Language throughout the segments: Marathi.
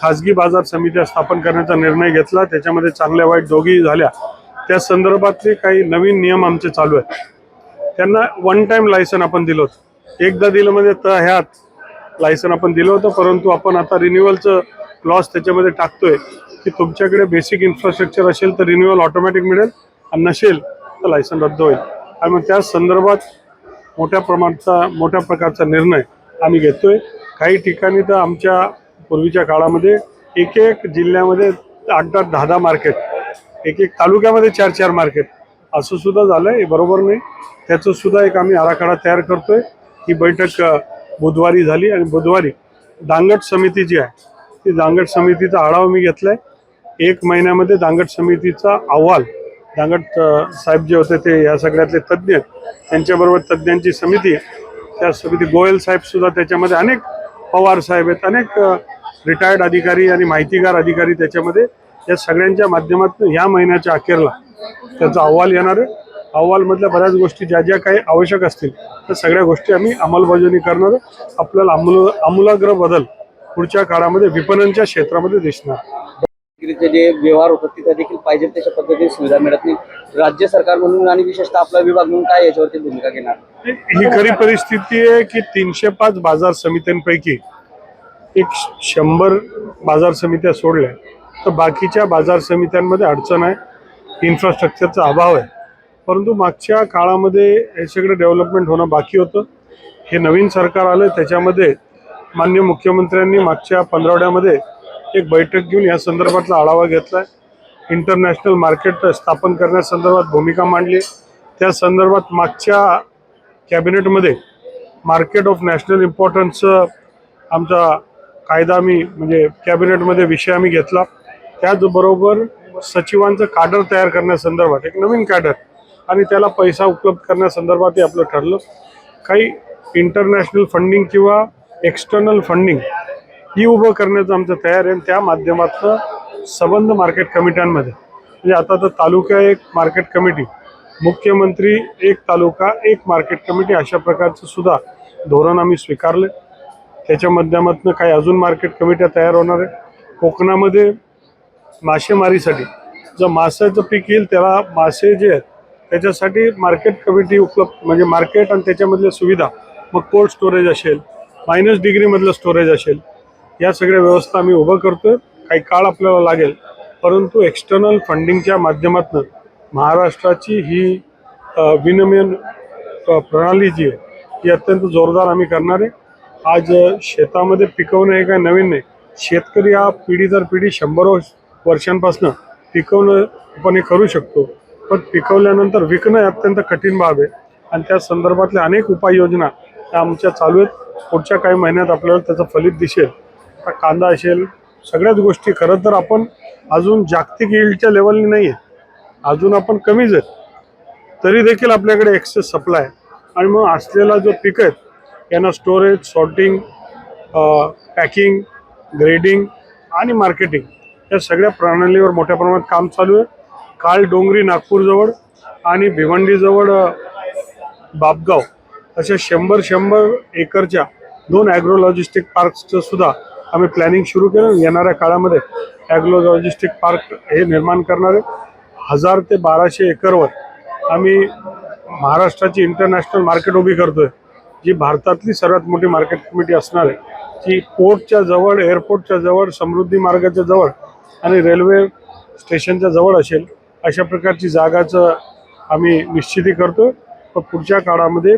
खाजगी बाजार समित्या स्थापन करण्याचा निर्णय घेतला. त्याच्यामध्ये चांगल्या वाईट दोघी झाल्या. त्या संदर्भातले काही नवीन नियम आमचे चालू आहेत. त्यांना वन टाईम लायसन आपण दिलं होतं. एकदा दिलं म्हणजे तर ह्यात लायसन आपण दिलं होतं. परंतु आपण आता रिन्युअलचं क्लॉस त्याच्यामध्ये टाकतोय की तुमच्याकडे बेसिक इन्फ्रास्ट्रक्चर असेल तर रिन्युअल ऑटोमॅटिक मिळेल आणि नसेल तर लायसन रद्द होईल. आणि मग त्या संदर्भात मोठ्या प्रमाणाचा मोठ्या प्रकारचा निर्णय आम्ही घेतोय. काही ठिकाणी तर आमच्या पूर्वीच्या काळामध्ये एक एक जिल्ह्यामध्ये आठ आठ दहा दहा मार्केट एक एक तालुक्यामध्ये चार चार मार्केट. असं सुद्धा झालं आहे बरोबर नाही. त्याचं सुद्धा एक आम्ही आराखडा तयार करतोय. ही बैठक बुधवारी झाली आणि बुधवारी दांगट समिती जी आहे ती दांगट समितीचा आढावा मी घेतला आहे एक महिन्यामध्ये दांगट समितीचा अहवाल दांगट साहेब जे होते ते या सगळ्यातले तज्ज्ञ त्यांच्याबरोबर तज्ज्ञांची समिती त्या समिती गोयल साहेब सुद्धा त्याच्यामध्ये अनेक पवार साहेब आहेत अनेक रिटायर्ड अधिकारी आणि माहितीगार अधिकारी त्याच्यामध्ये या सगळ्यांच्या माध्यमातून ह्या महिन्याच्या अखेरला त्याचा अहवाल येणार आहे. अहवालमधल्या बऱ्याच गोष्टी ज्या ज्या काही आवश्यक असतील त्या सगळ्या गोष्टी आम्ही अंमलबजावणी करणार. आपल्याला आमूल आमूलाग्र बदल पुढच्या काळामध्ये विपणनच्या क्षेत्रामध्ये दिसणार. जे व्यवहार होतात तिथे देखील पाहिजे तशा पद्धतीने सुविधा मिळत नाही. राज्य सरकार म्हणून आणि विशेषतः आपला विभाग म्हणून काय याच्यावरती भूमिका घेणार? ही खरी परिस्थिती आहे की तीनशे पाच बाजार समित्यांपैकी एक शंभर बाजार समित्या सोडल्या तर बाकीच्या बाजार समित्यांमध्ये अडचण आहे. इन्फ्रास्ट्रक्चरचा अभाव आहे. परंतु मागच्या काळामध्ये हे सगळं डेव्हलपमेंट होणं बाकी होतं. हे नवीन सरकार आलं त्याच्यामध्ये मान्य मुख्यमंत्र्यांनी मागच्या पंधरवड्यामध्ये एक बैठक घेऊन या संदर्भातला आढावा घेतला आहे इंटरनॅशनल मार्केट स्थापन करण्यासंदर्भात भूमिका मांडली. त्या संदर्भात मागच्या कॅबिनेटमध्ये मार्केट ऑफ नॅशनल इम्पॉर्टन्सचं आमचा कायदा मी म्हणजे कॅबिनेटमध्ये विषय आम्ही घेतला. त्याचबरोबर सचिवांचं काडर तयार करण्यासंदर्भात एक नवीन काडर आणि त्याला पैसा उपलब्ध करण्यासंदर्भातही आपलं ठरलं. काही इंटरनॅशनल फंडिंग किंवा एक्सटर्नल फंडिंग ही उभं करण्याचं आमचं तयार आहे आणि त्या माध्यमातनं संबंध मार्केट कमिट्यांमध्ये म्हणजे आता तर तालुका एक मार्केट कमिटी मुख्यमंत्री एक तालुका एक मार्केट कमिटी अशा प्रकारचं सुद्धा धोरण आम्ही स्वीकारले त्याच्या माध्यमातून काही अजून मार्केट कमिट्या तयार होणार आहे. कोकणामध्ये मासेमारीसाठी जर माशाचं पीक येईल त्याला मासे जे आहेत त्याच्यासाठी मार्केट कमिटी उपलब्ध म्हणजे मार्केट आणि त्याच्यामधल्या सुविधा मग कोल्ड स्टोरेज असेल मायनस डिग्रीमधलं स्टोरेज असेल या सगळ्या व्यवस्था आम्ही उभं करतोय. काही काळ आपल्याला लागेल परंतु एक्सटर्नल फंडिंगच्या माध्यमातून महाराष्ट्राची ही अ, विनिमय प्रणाली जी आहे ही अत्यंत जोरदार आम्ही करणार आहे. आज शेतामध्ये पिकवणं हे काय नवीन नाही शेतकरी हा पिढी दर पिढी शंभर वर्ष वर्षांपासून पिकवणं आपण हे करू शकतो. पण पिकवल्यानंतर विकणं अत्यंत कठीण बाब आहे. आणि त्या संदर्भातल्या अनेक उपाययोजना त्या आमच्या चालू आहेत. पुढच्या काही महिन्यात आपल्याला त्याचं फलित दिसेल. आता कांदा असेल सगळ्याच गोष्टी खरं तर आपण अजून जागतिक यील्डच्या लेवलनी नाही आहे अजून आपण कमीच आहेत. तरी देखील आपल्याकडे एक्सेस सप्लाय आणि मग असलेला जो पीक आहेत यांना स्टोरेज सॉर्टिंग पॅकिंग ग्रेडिंग आणि मार्केटिंग या सगळ्या प्रणालीवर मोठ्या प्रमाणात काम चालू आहे. काल डोंगरी नागपूरजवळ आणि भिवंडीजवळ बापगाव अशा शंभर शंभर एकरच्या दोन ॲग्रो लॉजिस्टिक पार्क्सचं सुद्धा आम्ही प्लॅनिंग सुरू केलं. येणाऱ्या काळामध्ये ॲग्रो लॉजिस्टिक पार्क हे निर्माण करणारे हजार ते बाराशे एकरवर आम्ही महाराष्ट्राची इंटरनॅशनल मार्केट उभी करतो आहे जी भारतातली सर्वात मोठी मार्केट कमिटी असणार आहे ती पोर्टच्या जवळ एअरपोर्टच्या जवळ समृद्धी मार्गाच्या जवळ आणि रेल्वे स्टेशनच्या जवळ असेल अशा प्रकारची जागाचं आम्ही निश्चिती करतो पण पुढच्या काळामध्ये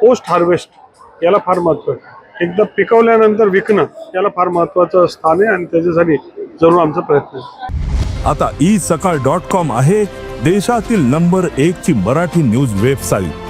पोस्ट हार्वेस्ट याला फार महत्त्व आहे. एकदा पिकवल्यानंतर विकणं याला फार महत्त्वाचं स्थान आहे आणि त्याच्यासाठी जरूर आमचा प्रयत्न आहे. आता ई सकाळ डॉट कॉम आहे देशातील नंबर एक ची मराठी न्यूज वेबसाईट